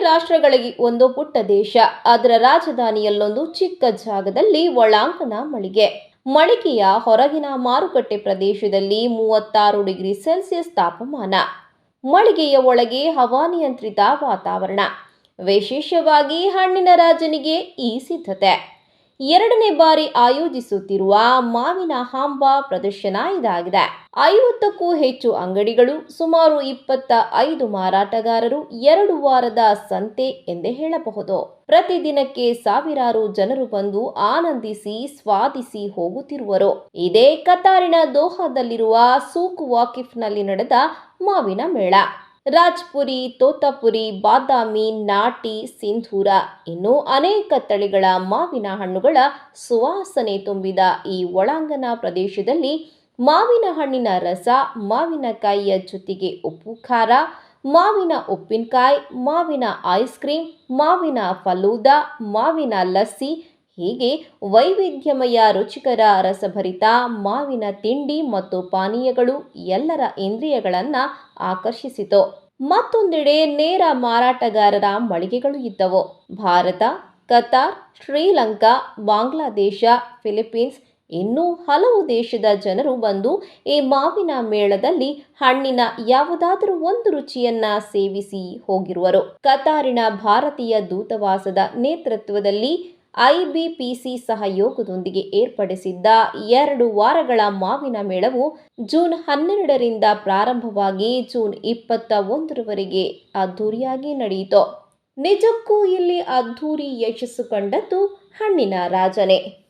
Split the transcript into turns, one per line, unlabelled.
ರಾಷ್ಟ್ರಗಳಿಗೆ ಒಂದು ಪುಟ್ಟ ದೇಶ. ಅದರ ರಾಜಧಾನಿಯಲ್ಲೊಂದು ಚಿಕ್ಕ ಜಾಗದಲ್ಲಿ ಒಳಾಂಗಣ ಮಳಿಗೆ. ಮಳಿಗೆಯ ಹೊರಗಿನ ಮಾರುಕಟ್ಟೆ ಪ್ರದೇಶದಲ್ಲಿ ಮೂವತ್ತಾರು ಡಿಗ್ರಿ ಸೆಲ್ಸಿಯಸ್ ತಾಪಮಾನ. ಮಳಿಗೆಯ ಒಳಗೆ ಹವಾನಿಯಂತ್ರಿತ ವಾತಾವರಣ. ವಿಶೇಷವಾಗಿ ಹಣ್ಣಿನ ರಾಜನಿಗೆ ಈ ಸಿದ್ಧತೆ. ಎರಡನೇ ಬಾರಿ ಆಯೋಜಿಸುತ್ತಿರುವ ಮಾವಿನ ಹಾಂಬ ಪ್ರದರ್ಶನ ಇದಾಗಿದೆ. ಐವತ್ತಕ್ಕೂ ಹೆಚ್ಚು ಅಂಗಡಿಗಳು, ಸುಮಾರು ಇಪ್ಪತ್ತ ಐದು ಮಾರಾಟಗಾರರು ಎರಡು ವಾರದ ಸಂತೆ ಎಂದೇ ಹೇಳಬಹುದು. ಪ್ರತಿದಿನಕ್ಕೆ ಸಾವಿರಾರು ಜನರು ಬಂದು ಆನಂದಿಸಿ, ಸ್ವಾದಿಸಿ ಹೋಗುತ್ತಿರುವರು. ಇದೇ ಕತಾರಿನ ದೋಹಾದಲ್ಲಿರುವ ಸೂಕ್ ವಾಕಿಫ್ನಲ್ಲಿ ನಡೆದ ಮಾವಿನ ಮೇಳ. ರಾಜ್ಪುರಿ, ತೋತಾಪುರಿ, ಬಾದಾಮಿ, ನಾಟಿ, ಸಿಂಧೂರ ಇನ್ನೂ ಅನೇಕ ತಳಿಗಳ ಮಾವಿನ ಹಣ್ಣುಗಳ ಸುವಾಸನೆ ತುಂಬಿದ ಈ ಒಳಾಂಗಣ ಪ್ರದೇಶದಲ್ಲಿ ಮಾವಿನ ಹಣ್ಣಿನ ರಸ, ಮಾವಿನಕಾಯಿಯ ಜೊತೆಗೆ ಉಪ್ಪು ಖಾರ, ಮಾವಿನ ಉಪ್ಪಿನಕಾಯಿ, ಮಾವಿನ ಐಸ್ ಕ್ರೀಮ್, ಮಾವಿನ ಫಲೂದ, ಮಾವಿನ ಲಸ್ಸಿ ಹೀಗೆ ವೈವಿಧ್ಯಮಯ ರುಚಿಕರ ರಸಭರಿತ ಮಾವಿನ ತಿಂಡಿ ಮತ್ತು ಪಾನೀಯಗಳು ಎಲ್ಲರ ಇಂದ್ರಿಯಗಳನ್ನು ಆಕರ್ಷಿಸಿತು. ಮತ್ತೊಂದೆಡೆ ನೇರ ಮಾರಾಟಗಾರರ ಮಳಿಗೆಗಳು ಇದ್ದವು. ಭಾರತ, ಕತಾರ್, ಶ್ರೀಲಂಕಾ, ಬಾಂಗ್ಲಾದೇಶ ಫಿಲಿಪೀನ್ಸ್ ಇನ್ನೂ ಹಲವು ದೇಶದ ಜನರು ಬಂದು ಈ ಮಾವಿನ ಮೇಳದಲ್ಲಿ ಹಣ್ಣಿನ ಯಾವುದಾದರೂ ಒಂದು ರುಚಿಯನ್ನ ಸೇವಿಸಿ ಹೋಗಿರುವರು. ಕತಾರಿನ ಭಾರತೀಯ ದೂತವಾಸದ ನೇತೃತ್ವದಲ್ಲಿ ಐಬಿಪಿಸಿ ಸಹಯೋಗದೊಂದಿಗೆ ಏರ್ಪಡಿಸಿದ್ದ ಎರಡು ವಾರಗಳ ಮಾವಿನ ಮೇಳವು ಜೂನ್ ಹನ್ನೆರಡರಿಂದ ಪ್ರಾರಂಭವಾಗಿ ಜೂನ್ ಇಪ್ಪತ್ತ ಒಂದರವರೆಗೆ ಅದ್ಧೂರಿಯಾಗಿ ನಡೆಯಿತು. ನಿಜಕ್ಕೂ ಇಲ್ಲಿ ಅದ್ಧೂರಿ ಯಶಸ್ಸು ಕಂಡದ್ದು ಹಣ್ಣಿನ ರಾಜನೇ.